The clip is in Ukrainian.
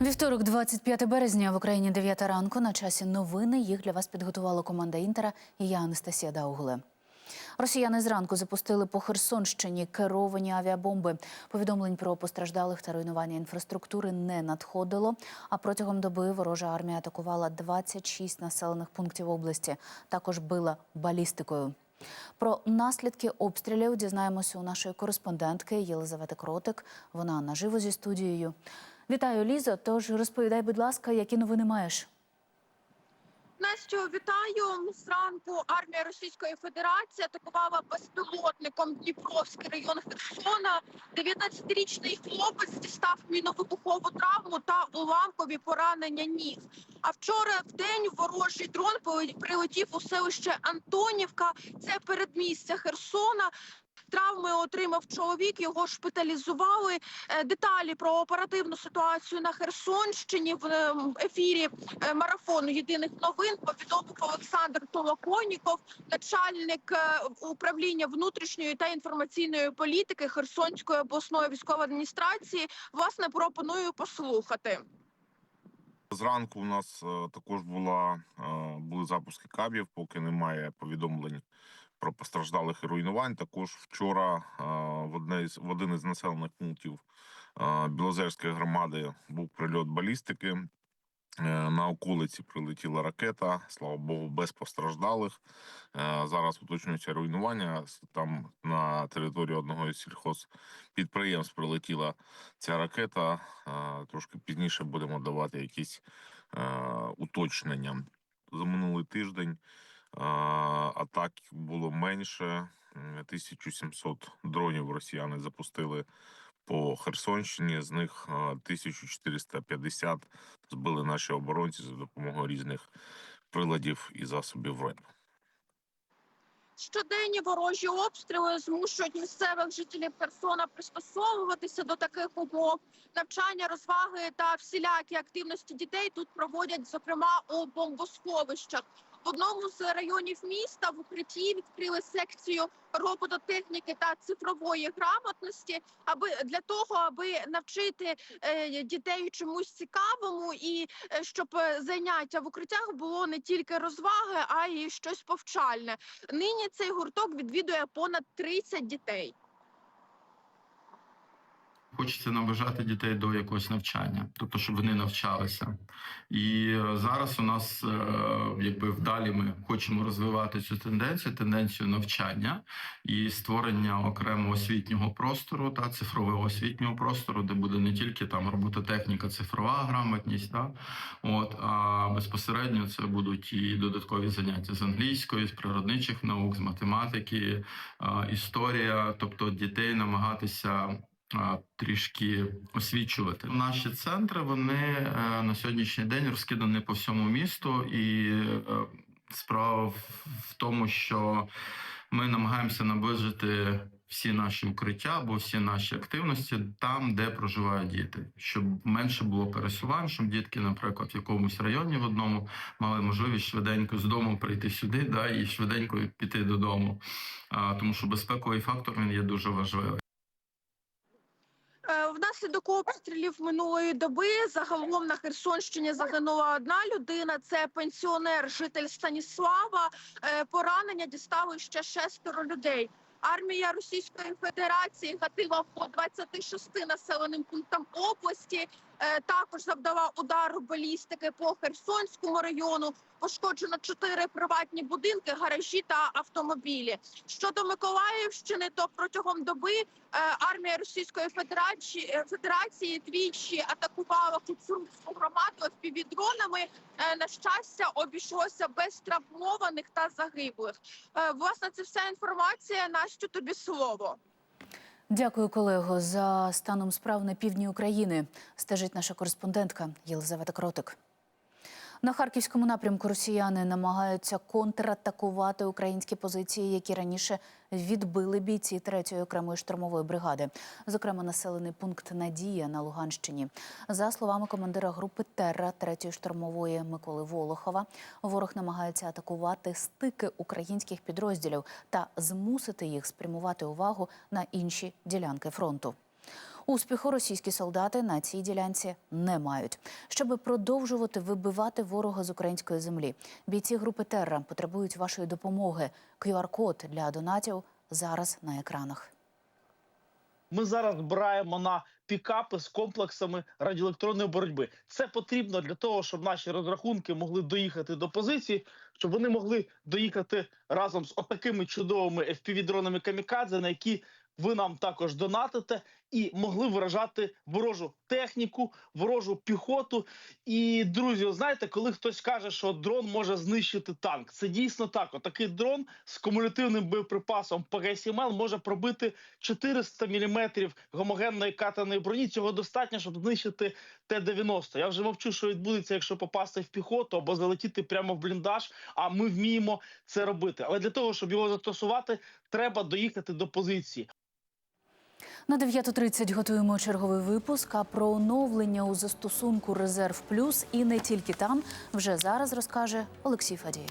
Вівторок, 25 березня, в Україні 9 ранку. На часі новини. Їх для вас підготувала команда Інтера і я Анастасія Даугле. Росіяни зранку запустили по Херсонщині керовані авіабомби. Повідомлень про постраждалих та руйнування інфраструктури не надходило. А протягом доби ворожа армія атакувала 26 населених пунктів області. Також била балістикою. Про наслідки обстрілів дізнаємося у нашої кореспондентки Єлизавети Кротик. Вона наживо зі студією. Вітаю, Лізо. Тож розповідай, будь ласка, які новини маєш? Настю, вітаю зранку. Армія Російської Федерації атакувала безпілотником Дніпровський район Херсона. 19-річний хлопець дістав міновибухову травму та уламкові поранення ніг. А вчора в день ворожий дрон прилетів у селище Антонівка. Це передмістя Херсона. Травми отримав чоловік, його шпиталізували. Е, Деталі про оперативну ситуацію на Херсонщині в е, ефірі е, марафону єдиних новин повідомив Олександр Толоконіков, начальник управління внутрішньої та інформаційної політики Херсонської обласної військової адміністрації. Власне, пропоную послухати. Зранку у нас також була були запуски кабів, поки немає повідомлень про постраждалих і руйнувань. Також вчора в одне із в один із населених пунктів Білозерської громади був прильот балістики. Е, На околиці прилетіла ракета, слава Богу, без постраждалих. Е, Зараз уточнюється руйнування. Там на території одного із сільхозпідприємств прилетіла ця ракета. Трошки пізніше будемо давати якісь е, уточнення. За минулий тиждень атак було менше. М, 1700 дронів росіяни запустили по Херсонщині. З них е, 1450 збили наші оборонці за допомогою різних приладів і засобів РЕП. Щоденні ворожі обстріли змушують місцевих жителів Херсона пристосовуватися до таких умов. Навчання, розваги та всілякі активності дітей тут проводять, зокрема у бомбосховищах. В одному з районів міста в укритті відкрили секцію робототехніки та цифрової грамотності, аби для того, аби навчити е, дітей чомусь цікавому, і е, щоб заняття в укриттях було не тільки розваги, а й щось повчальне. Нині цей гурток відвідує понад 30 дітей. Хочеться наближати дітей до якогось навчання, тобто, щоб вони навчалися. І е, зараз у нас, е, якби вдалі, ми хочемо розвивати цю тенденцію, тенденцію навчання і створення окремого освітнього простору та цифрового освітнього простору, де буде не тільки там робототехніка, цифрова грамотність, та от а безпосередньо це будуть і додаткові заняття з англійської, з природничих наук, з математики, історія, тобто дітей намагатися трішки освічувати. Наші центри вони е, на сьогоднішній день розкидані по всьому місту, і е, справа в- тому, що ми намагаємося наближити всі наші укриття або всі наші активності там, де проживають діти, щоб менше було пересувань, щоб дітки, наприклад, в якомусь районі в одному мали можливість швиденько з дому прийти сюди, да, і швиденько піти додому. Тому що безпековий фактор він є дуже важливий. Внаслідок обстрілів минулої доби загалом на Херсонщині загинула одна людина. Це пенсіонер, житель Станіслава. Е, Поранення дістали ще шестеро людей. Армія Російської Федерації гатила по 26 населеним пунктам області. Е, Також завдала удару балістики по Херсонському району. Пошкоджено чотири приватні будинки, гаражі та автомобілі. Щодо Миколаївщини, то протягом доби е, армія Російської Федерації е, Федерації двічі атакувала Куцурську громаду FPV-дронами. Е, На щастя, обійшлося без травмованих та загиблих. Власне, це вся інформація. Настю, тобі слово. Дякую, колего. За станом справ на півдні України стежить наша кореспондентка Єлизавета Кротик. На харківському напрямку росіяни намагаються контратакувати українські позиції, які раніше відбили бійці 3-ї окремої штурмової бригади, зокрема населений пункт Надія на Луганщині. За словами командира групи Терра 3-ї штурмової Миколи Волохова, ворог намагається атакувати стики українських підрозділів та змусити їх спрямувати увагу на інші ділянки фронту. Успіху російські солдати на цій ділянці не мають. Щоб продовжувати вибивати ворога з української землі, бійці групи Терра потребують вашої допомоги. QR-код для донатів зараз на екранах. Ми зараз збираємо на пікапи з комплексами радіоелектронної боротьби. Це потрібно для того, щоб наші розрахунки могли доїхати до позиції, щоб вони могли доїхати разом з отакими чудовими FPV-дронами камікадзе, на які ви нам також донатите, і могли виражати ворожу техніку, ворожу піхоту. І друзі, знаєте, коли хтось каже, що дрон може знищити танк, це дійсно так. Отакий дрон з кумулятивним боєприпасом ПГ-7Л може пробити 400 мм гомогенної катаної броні. Цього достатньо, щоб знищити Т-90. Я вже мовчу, що відбудеться, якщо попасти в піхоту або залетіти прямо в бліндаж. А ми вміємо це робити. Але для того, щоб його застосувати, треба доїхати до позиції. На 9.30 готуємо черговий випуск. А про оновлення у застосунку Резерв Плюс і не тільки там вже зараз розкаже Олексій Фадієв.